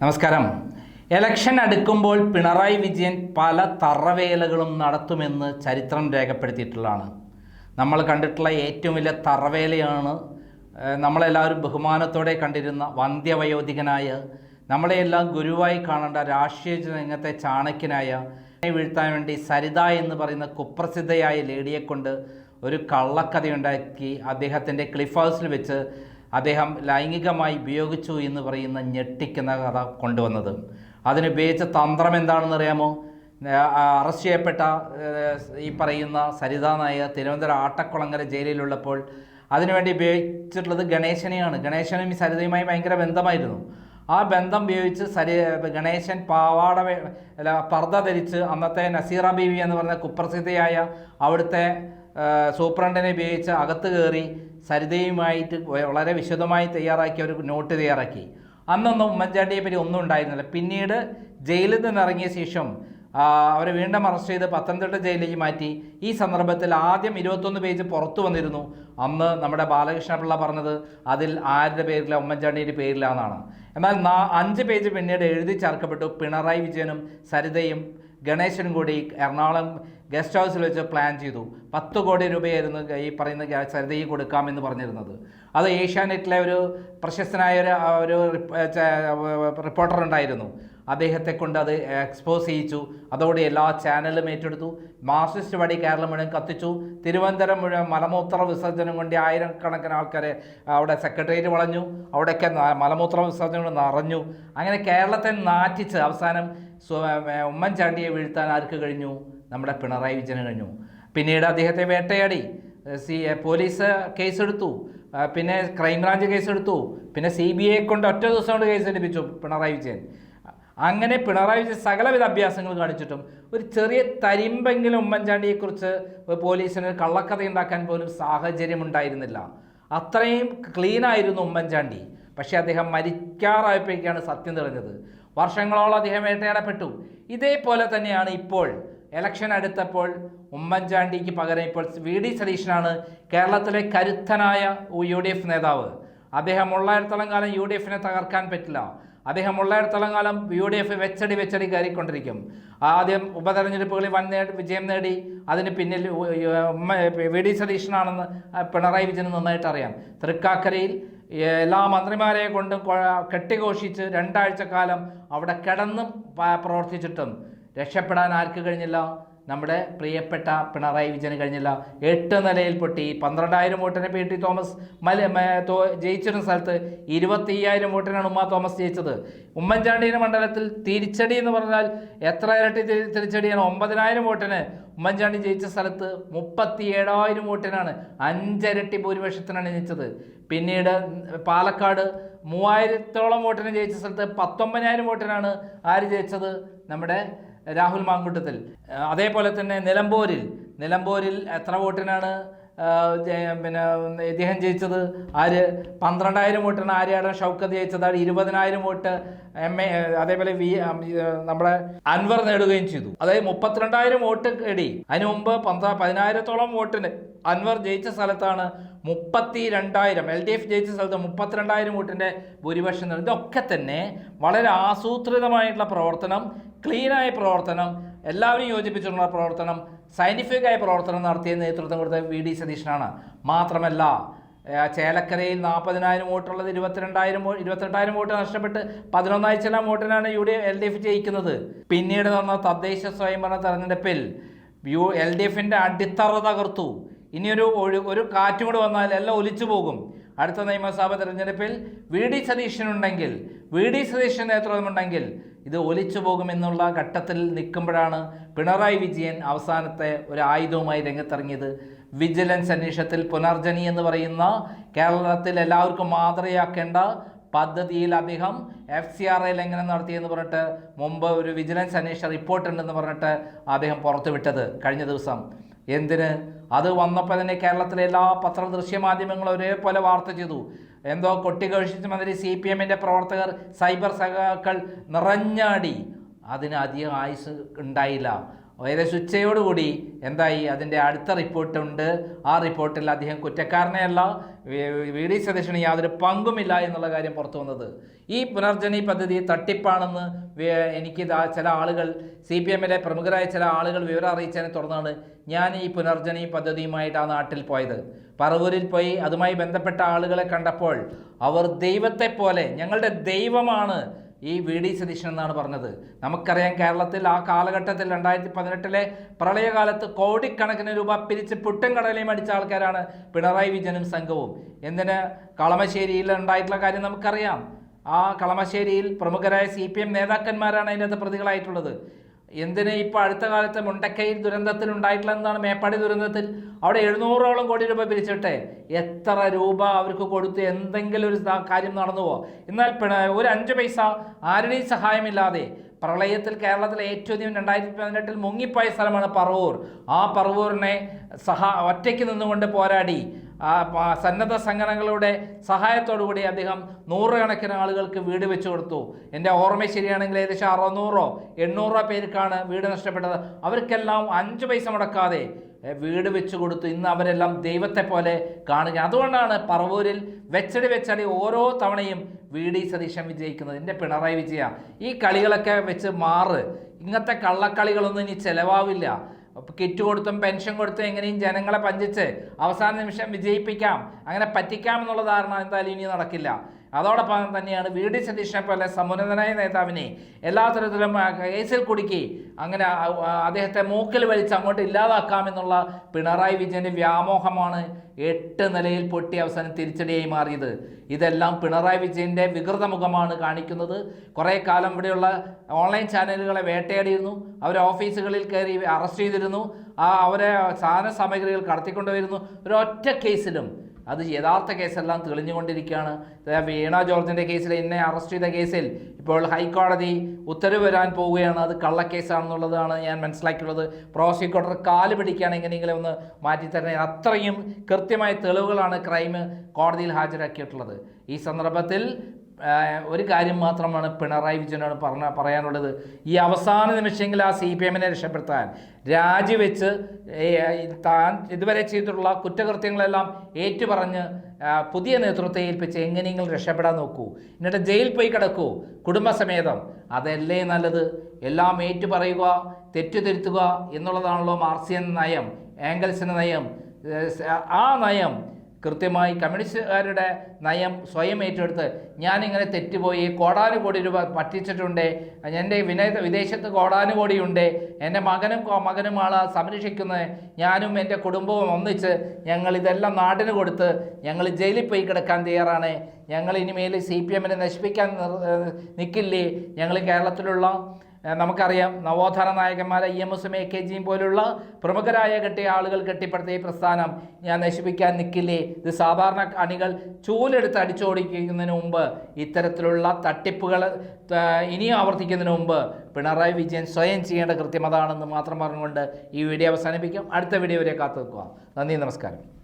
നമസ്കാരം. എലക്ഷൻ അടുക്കുമ്പോൾ പിണറായി വിജയൻ പല തറവേലകളും നടത്തുമെന്ന് ചരിത്രം രേഖപ്പെടുത്തിയിട്ടുള്ളതാണ്. നമ്മൾ കണ്ടിട്ടുള്ള ഏറ്റവും വലിയ തറവേലയാണ് നമ്മളെല്ലാവരും ബഹുമാനത്തോടെ കണ്ടിരുന്ന വന്ധ്യവയോധികനായ നമ്മളെയെല്ലാം ഗുരുവായി കാണേണ്ട രാഷ്ട്രീയ രംഗത്തെ ചാണക്യനായ വീഴ്ത്താൻ വേണ്ടി സരിത എന്ന് പറയുന്ന കുപ്രസിദ്ധയായ ലേഡിയെ കൊണ്ട് ഒരു കള്ളക്കഥയുണ്ടാക്കി അദ്ദേഹത്തിന്റെ ക്ലിഫ് ഹൗസിൽ വെച്ച് അദ്ദേഹം ലൈംഗികമായി ഉപയോഗിച്ചു എന്ന് പറയുന്ന ഞെട്ടിക്കുന്ന കഥ കൊണ്ടുവന്നത്. അതിനുപയോഗിച്ച തന്ത്രം എന്താണെന്ന് അറിയാമോ? അറസ്റ്റ് ചെയ്യപ്പെട്ട ഈ പറയുന്ന സരിതാ നായർ തിരുവനന്തപുരം ആട്ടക്കുളങ്ങര ജയിലിലുള്ളപ്പോൾ അതിനുവേണ്ടി ഉപയോഗിച്ചിട്ടുള്ളത് ഗണേശനെയാണ്. ഗണേശനും ഈ സരിതയുമായി ഭയങ്കര ബന്ധമായിരുന്നു. ആ ബന്ധം ഉപയോഗിച്ച് സരി ഗണേശൻ പാവാട അല്ല പർദ്ദ ധരിച്ച് അന്നത്തെ നസീറ ബീവി എന്ന് പറഞ്ഞ കുപ്രസിദ്ധയായ അവിടുത്തെ സൂപ്രണ്ടിനെ ഉപയോഗിച്ച് അകത്ത് കയറി സരിതയുമായിട്ട് വളരെ വിശദമായി തയ്യാറാക്കിയ ഒരു നോട്ട് തയ്യാറാക്കി. അന്നൊന്നും ഉമ്മൻചാണ്ടിയെ പറ്റി ഒന്നും ഉണ്ടായിരുന്നില്ല. പിന്നീട് ജയിലിൽ നിന്ന് ഇറങ്ങിയ ശേഷം അവരെ വീണ്ടും അറസ്റ്റ് ചെയ്ത് പത്തനംതിട്ട ജയിലിലേക്ക് മാറ്റി. ഈ സന്ദർഭത്തിൽ ആദ്യം ഇരുപത്തൊന്ന് പേജ് പുറത്തു വന്നിരുന്നു. അന്ന് നമ്മുടെ ബാലകൃഷ്ണപിള്ള പറഞ്ഞത് അതിൽ ആരുടെ പേരില ഉമ്മൻചാണ്ടിയുടെ പേരിലാണെന്നാണ് എന്നാൽ നാ അഞ്ച് പേജ് പിന്നീട് എഴുതി ചേർക്കപ്പെട്ടു. പിണറായി വിജയനും സരിതയും ഗണേശനും കൂടി എറണാകുളം ഗസ്റ്റ് ഹൗസിൽ വെച്ച് പ്ലാൻ ചെയ്തു. പത്ത് കോടി രൂപയായിരുന്നു ഈ പറയുന്ന സരിതയിൽ കൊടുക്കാമെന്ന് പറഞ്ഞിരുന്നത്. അത് ഏഷ്യാനെറ്റിലെ ഒരു പ്രശസ്തനായ ഒരു റിപ്പോർട്ടർ ഉണ്ടായിരുന്നു. അദ്ദേഹത്തെ കൊണ്ട് അത് എക്സ്പോസ് ചെയ്യിച്ചു. അതോടെ എല്ലാ ചാനലും ഏറ്റെടുത്തു. മാർസിസ്റ്റ് വഴി കേരളം മുഴുവൻ കത്തിച്ചു. തിരുവനന്തപുരം മുഴുവൻ മലമൂത്ര വിസർജനം കൊണ്ട് ആയിരക്കണക്കിന് ആൾക്കാരെ അവിടെ സെക്രട്ടേറിയറ്റ് വളഞ്ഞു. അവിടെയൊക്കെ മലമൂത്ര വിസർജനം നിറഞ്ഞു. അങ്ങനെ കേരളത്തെ നാറ്റിച്ച് അവസാനം ഉമ്മൻചാണ്ടിയെ വീഴ്ത്താൻ ആർക്ക് കഴിഞ്ഞു? നമ്മുടെ പിണറായി വിജയന് കഴിഞ്ഞു. പിന്നീട് അദ്ദേഹത്തെ വേട്ടയാടി. സി പോലീസ് കേസെടുത്തു. പിന്നെ ക്രൈംബ്രാഞ്ച് കേസെടുത്തു. പിന്നെ സി ബി ഐ കൊണ്ട് ഒറ്റ ദിവസം കൊണ്ട് കേസ് എടുപ്പിച്ചു പിണറായി വിജയൻ. അങ്ങനെ പിണറായി വിജയൻ സകലവിധ അഭ്യാസങ്ങൾ കാണിച്ചിട്ടും ഒരു ചെറിയ തരിമ്പെങ്കിലും ഉമ്മൻചാണ്ടിയെക്കുറിച്ച് പോലീസിന് കള്ളക്കഥ ഉണ്ടാക്കാൻ പോലും സാഹചര്യം ഉണ്ടായിരുന്നില്ല അത്രയും ക്ലീനായിരുന്നു ഉമ്മൻചാണ്ടി. പക്ഷേ അദ്ദേഹം മരിക്കാറായപ്പോഴേക്കാണ് സത്യം തെളിഞ്ഞത്. വർഷങ്ങളോളം അദ്ദേഹം വേട്ടയാടപ്പെട്ടു. ഇതേപോലെ തന്നെയാണ് ഇപ്പോൾ. ഇലക്ഷൻ അടുത്തപ്പോൾ ഉമ്മൻചാണ്ടിക്ക് പകരം ഇപ്പോൾ വി ഡി സതീശനാണ് കേരളത്തിലെ കരുത്തനായ യു ഡി എഫ് നേതാവ്. അദ്ദേഹം ഉള്ളിടത്തോളം കാലം യു ഡി എഫിനെ തകർക്കാൻ പറ്റില്ല. അദ്ദേഹം ഉള്ളയിടത്തോളം കാലം യു ഡി എഫ് വെച്ചടി വെച്ചടി കയറിക്കൊണ്ടിരിക്കും. ആദ്യം ഉപതെരഞ്ഞെടുപ്പുകളിൽ വൻ വിജയം നേടി അതിന് പിന്നിൽ വി ഡി സതീശനാണെന്ന് പിണറായി വിജയൻ നന്നായിട്ട് അറിയാം. തൃക്കാക്കരയിൽ എല്ലാ മന്ത്രിമാരെ കൊണ്ടും കെട്ടിഘോഷിച്ച് രണ്ടാഴ്ച കാലം അവിടെ കിടന്നും പ്രവർത്തിച്ചിട്ടും രക്ഷപ്പെടാൻ ആർക്ക് കഴിഞ്ഞില്ല? നമ്മുടെ പ്രിയപ്പെട്ട പിണറായി വിജയൻ കഴിഞ്ഞില്ല. എട്ട് നിലയിൽ പൊട്ടി. പന്ത്രണ്ടായിരം വോട്ടിനെ പി ടി തോമസ് മല ജയിച്ചിരുന്ന സ്ഥലത്ത് ഇരുപത്തി അയ്യായിരം വോട്ടിനാണ് ഉമ്മ തോമസ് ജയിച്ചത്. ഉമ്മൻചാണ്ടിയുടെ മണ്ഡലത്തിൽ തിരിച്ചടി എന്ന് പറഞ്ഞാൽ എത്ര ഇരട്ടി തിരിച്ചടിയാണ്? ഒമ്പതിനായിരം വോട്ടിന് ഉമ്മൻചാണ്ടി ജയിച്ച സ്ഥലത്ത് മുപ്പത്തി ഏഴായിരം വോട്ടിനാണ് അഞ്ചരട്ടി ഭൂരിപക്ഷത്തിനാണ് ജയിച്ചത്. പിന്നീട് പാലക്കാട് മൂവായിരത്തോളം വോട്ടിന് ജയിച്ച സ്ഥലത്ത് പത്തൊമ്പതിനായിരം വോട്ടിനാണ് ആര് ജയിച്ചത്? നമ്മുടെ രാഹുൽ മാങ്കുട്ടത്തിൽ. അതേപോലെ തന്നെ നിലമ്പൂരിൽ. നിലമ്പൂരിൽ എത്ര വോട്ടിനാണ് പിന്നെ ഇദ്ദേഹം ജയിച്ചത്? ആര്? പന്ത്രണ്ടായിരം വോട്ടാണ് ആര്യാടൻ ഷൗക്കത്ത് ജയിച്ചതാണ് ഇരുപതിനായിരം വോട്ട് എം എ അതേപോലെ വി നമ്മുടെ അൻവർ നേടുകയും ചെയ്തു. അതായത് മുപ്പത്തിരണ്ടായിരം വോട്ട് നേടി അതിനു മുമ്പ് പന്ത്ര പതിനായിരത്തോളം വോട്ടിന് അൻവർ ജയിച്ച സ്ഥലത്താണ് മുപ്പത്തി രണ്ടായിരം എൽ ഡി എഫ് ജയിച്ച സ്ഥലത്ത് മുപ്പത്തിരണ്ടായിരം വോട്ടിന്റെ ഭൂരിപക്ഷം. ഇതൊക്കെ തന്നെ വളരെ ആസൂത്രിതമായിട്ടുള്ള പ്രവർത്തനം ക്ലീനായ പ്രവർത്തനം എല്ലാവരും യോജിപ്പിച്ചിട്ടുള്ള പ്രവർത്തനം സയന്റിഫിക്കായ പ്രവർത്തനം നടത്തിയ നേതൃത്വം കൊടുത്ത വി ഡി സതീഷനാണ് മാത്രമല്ല ചേലക്കരയിൽ നാൽപ്പതിനായിരം വോട്ടുള്ളത് ഇരുപത്തിരണ്ടായിരം ഇരുപത്തിരണ്ടായിരം വോട്ട് നഷ്ടപ്പെട്ട് പതിനൊന്നായിരം വോട്ടിനാണ് U D L D F ജയിക്കുന്നത്. പിന്നീട് നടന്ന തദ്ദേശ സ്വയംഭരണ തെരഞ്ഞെടുപ്പിൽ യു എൽ ഡി എഫിന്റെ അടിത്തറ തകർത്തു. ഇനിയൊരു ഒരു കാറ്റും കൂടെ വന്നാൽ എല്ലാം ഒലിച്ചു പോകും. അടുത്ത നിയമസഭാ തെരഞ്ഞെടുപ്പിൽ വി ഡി സതീശനുണ്ടെങ്കിൽ വി ഡി സതീശൻ നേതൃത്വമുണ്ടെങ്കിൽ ഇത് ഒലിച്ചു പോകുമെന്നുള്ള ഘട്ടത്തിൽ നിൽക്കുമ്പോഴാണ് പിണറായി വിജയൻ അവസാനത്തെ ഒരു ആയുധവുമായി രംഗത്തിറങ്ങിയത്. വിജിലൻസ് അന്വേഷണത്തിൽ പുനർജനി എന്ന് പറയുന്ന കേരളത്തിൽ എല്ലാവർക്കും മാതൃകയാക്കേണ്ട പദ്ധതിയിൽ അദ്ദേഹം എഫ് സി ആർ ഐ ലംഘനം നടത്തിയെന്ന് പറഞ്ഞിട്ട് മുമ്പ് ഒരു വിജിലൻസ് അന്വേഷണ റിപ്പോർട്ടുണ്ടെന്ന് പറഞ്ഞിട്ട് അദ്ദേഹം പുറത്തുവിട്ടത് കഴിഞ്ഞ ദിവസം. എന്തിന്? അത് വന്നപ്പോൾ തന്നെ കേരളത്തിലെ എല്ലാ പത്ര ദൃശ്യമാധ്യമങ്ങളും ഒരേപോലെ വാർത്ത ചെയ്തു. എന്തോ കൊട്ടിക്കഴിച്ച മന്ത്രി സി പി എമ്മിന്റെ പ്രവർത്തകർ സൈബർ സഖാക്കൾ നിറഞ്ഞാടി. അതിന് അധികം ആയുസ് ഉണ്ടായില്ല. ഏകദേശം ഉച്ചയോടുകൂടി എന്തായി? അതിന്റെ അടുത്ത റിപ്പോർട്ടുണ്ട്. ആ റിപ്പോർട്ടിൽ അദ്ദേഹം കുറ്റക്കാരനെയല്ല വി- ഡി സതീശന് യാതൊരു പങ്കുമില്ല എന്നുള്ള കാര്യം പുറത്തു വന്നത്. ഈ പുനർജനി പദ്ധതി തട്ടിപ്പാണെന്ന് എനിക്ക് ചില ആളുകൾ സി പി എമ്മിലെ പ്രമുഖരായ ചില ആളുകൾ വിവരം അറിയിച്ചതിനെ തുടർന്നാണ് ഞാൻ ഈ പുനർജനി പദ്ധതിയുമായിട്ട് ആ നാട്ടിൽ പോയത്. പറവൂരിൽ പോയി അതുമായി ബന്ധപ്പെട്ട ആളുകളെ കണ്ടപ്പോൾ അവർ ദൈവത്തെ പോലെ ഞങ്ങളുടെ ദൈവമാണ് ഈ വി ഡി സതീശൻ എന്നാണ് പറഞ്ഞത്. നമുക്കറിയാം കേരളത്തിൽ ആ കാലഘട്ടത്തിൽ രണ്ടായിരത്തി പതിനെട്ടിലെ പ്രളയകാലത്ത് കോടിക്കണക്കിന് രൂപ പിരിച്ച് പുട്ടും കടലയും അടിച്ച ആൾക്കാരാണ് പിണറായി വിജയനും സംഘവും. എന്തിന്? കളമശ്ശേരിയിൽ ഉണ്ടായിട്ടുള്ള കാര്യം നമുക്കറിയാം. ആ കളമശ്ശേരിയിൽ പ്രമുഖരായ സി പി എം നേതാക്കന്മാരാണ് അതിനകത്ത് പ്രതികളായിട്ടുള്ളത്. എന്തിന് ഇപ്പോൾ അടുത്ത കാലത്ത് മുണ്ടക്കയിൽ ദുരന്തത്തിൽ ഉണ്ടായിട്ടുള്ള എന്താണ് മേപ്പാടി ദുരന്തത്തിൽ അവിടെ എഴുന്നൂറോളം കോടി രൂപ പിരിച്ചിട്ടെ എത്ര രൂപ അവർക്ക് കൊടുത്ത് എന്തെങ്കിലും ഒരു കാര്യം നടന്നുവോ? എന്നാൽ ഒരു അഞ്ച് പൈസ ആരുടെയും സഹായമില്ലാതെ പ്രളയത്തിൽ കേരളത്തിലെ ഏറ്റവും അധികം രണ്ടായിരത്തി പതിനെട്ടിൽ മുങ്ങിപ്പോയ സ്ഥലമാണ് പറവൂർ. ആ പറവൂരിനെ സഹ ഒറ്റയ്ക്ക് നിന്നുകൊണ്ട് പോരാടി. സന്നദ്ധ സംഘടനകളുടെ സഹായത്തോടുകൂടി അദ്ദേഹം നൂറുകണക്കിന് ആളുകൾക്ക് വീട് വെച്ചു കൊടുത്തു. എന്റെ ഓർമ്മ ശരിയാണെങ്കിൽ ഏകദേശം അറുന്നൂറോ എണ്ണൂറോ പേർക്കാണ് വീട് നഷ്ടപ്പെട്ടത്. അവർക്കെല്ലാം അഞ്ച് പൈസ മുടക്കാതെ വീട് വെച്ച് കൊടുത്തു ഇന്ന് അവരെല്ലാം ദൈവത്തെ പോലെ കാണുക. അതുകൊണ്ടാണ് പറവൂരിൽ വെച്ചടി വെച്ചടി ഓരോ തവണയും വി ഡി സതീശൻ വിജയിക്കുന്നത്. എന്റെ പിണറായി വിജയ ഈ കളികളൊക്കെ വെച്ച് മാറ്. ഇങ്ങനത്തെ കള്ളക്കളികളൊന്നും ഇനി ചിലവാവില്ല. കിറ്റ് കൊടുത്തും പെൻഷൻ കൊടുത്തും എങ്ങനെയും ജനങ്ങളെ പഞ്ചിച്ച് അവസാന നിമിഷം വിജയിപ്പിക്കാം. അങ്ങനെ പറ്റിക്കാം എന്നുള്ള ധാരണ എന്തായാലും ഇനി നടക്കില്ല. അതോടൊപ്പം തന്നെയാണ് വി ഡി സതീഷിനെ പോലെ സമുന്നതനായ നേതാവിനെ എല്ലാ തരത്തിലും കേസിൽ കുടുക്കി അങ്ങനെ അദ്ദേഹത്തെ മൂക്കിൽ വലിച്ച് അങ്ങോട്ട് ഇല്ലാതാക്കാമെന്നുള്ള പിണറായി വിജയന്റെ വ്യാമോഹമാണ് എട്ട് നിലയിൽ പൊട്ടി അവസാനം തിരിച്ചടിയായി മാറിയത്. ഇതെല്ലാം പിണറായി വിജയന്റെ വികൃത മുഖമാണ് കാണിക്കുന്നത്. കുറേ കാലം ഇവിടെയുള്ള ഓൺലൈൻ ചാനലുകളെ വേട്ടയാടിയിരുന്നു. അവരെ ഓഫീസുകളിൽ കയറി അറസ്റ്റ് ചെയ്തിരുന്നു. അവരെ സാധന സാമഗ്രികൾ കടത്തിക്കൊണ്ടുവരുന്നു. ഒരൊറ്റ കേസിലും അത് യഥാർത്ഥ കേസെല്ലാം തെളിഞ്ഞുകൊണ്ടിരിക്കുകയാണ്. വീണ ജോർജിന്റെ കേസിൽ എന്നെ അറസ്റ്റ് ചെയ്ത കേസിൽ ഇപ്പോൾ ഹൈക്കോടതി ഉത്തരവ് വരാൻ പോവുകയാണ്. അത് കള്ളക്കേസാണെന്നുള്ളതാണ് ഞാൻ മനസ്സിലാക്കിയുള്ളത്. പ്രോസിക്യൂട്ടർ കാൽ പിടിക്കുകയാണ് എങ്ങനെയെങ്കിലും ഒന്ന് മാറ്റിത്തരണേ. അത്രയും കൃത്യമായ തെളിവുകളാണ് ക്രൈം കോടതിയിൽ ഹാജരാക്കിയിട്ടുള്ളത്. ഈ സന്ദർഭത്തിൽ ഒരു കാര്യം മാത്രമാണ് പിണറായി വിജയനോട് പറഞ്ഞ പറയാനുള്ളത്. ഈ അവസാന നിമിഷമെങ്കിൽ ആ സി പി എമ്മിനെ രക്ഷപ്പെടുത്താൻ രാജിവെച്ച് താൻ ഇതുവരെ ചെയ്തിട്ടുള്ള കുറ്റകൃത്യങ്ങളെല്ലാം ഏറ്റുപറഞ്ഞ് പുതിയ നേതൃത്വത്തെ ഏൽപ്പിച്ച് എങ്ങനെയെങ്കിലും രക്ഷപ്പെടാൻ നോക്കൂ? എന്നിട്ട് ജയിൽ പോയി കിടക്കൂ കുടുംബസമേതം. അതല്ലേ നല്ലത്? എല്ലാം ഏറ്റുപറയുക തെറ്റുതിരുത്തുക എന്നുള്ളതാണല്ലോ മാർസിയൻ നയം ആംഗൽസിന്റെ നയം. ആ നയം കൃത്യമായി കമ്മ്യൂണിസ്റ്റുകാരുടെ നയം സ്വയം ഏറ്റെടുത്ത് ഞാനിങ്ങനെ തെറ്റുപോയി കോടാനുകോടി രൂപ പറ്റിച്ചിട്ടുണ്ട് എന്റെ വിനയ വിദേശത്ത് കോടാനുകോടിയുണ്ട് എന്റെ മകനും മകനുമാണ് സംരക്ഷിക്കുന്നത് ഞാനും എന്റെ കുടുംബവും ഒന്നിച്ച് ഞങ്ങൾ ഇതെല്ലാം നാടിന് കൊടുത്ത് ഞങ്ങൾ ജയിലിൽ പോയി കിടക്കാൻ തയ്യാറാണ്. ഞങ്ങൾ ഇനിമേൽ സി പി എമ്മിനെ നശിപ്പിക്കാൻ നിൽക്കില്ലേ ഞങ്ങൾ കേരളത്തിലുള്ള നമുക്കറിയാം നവോത്ഥാന നായകന്മാരെ ഇ എം എസും എ കെ ജിയും പോലുള്ള പ്രമുഖരായ കെട്ടിയ ആളുകൾ കെട്ടിപ്പടുത്ത ഈ പ്രസ്ഥാനം ഞാൻ നശിപ്പിക്കാൻ നിൽക്കില്ലേ? ഇത് സാധാരണ അണികൾ ചൂലെടുത്ത് അടിച്ചോടിക്കുന്നതിന് മുമ്പ് ഇത്തരത്തിലുള്ള തട്ടിപ്പുകൾ ഇനിയും ആവർത്തിക്കുന്നതിന് മുമ്പ് പിണറായി വിജയൻ സ്വയം ചെയ്യേണ്ട കൃത്യമതാണെന്ന് മാത്രം പറഞ്ഞുകൊണ്ട് ഈ വീഡിയോ അവസാനിപ്പിക്കാം. അടുത്ത വീഡിയോ വരെ കാത്തു നിൽക്കുക നന്ദി നമസ്കാരം.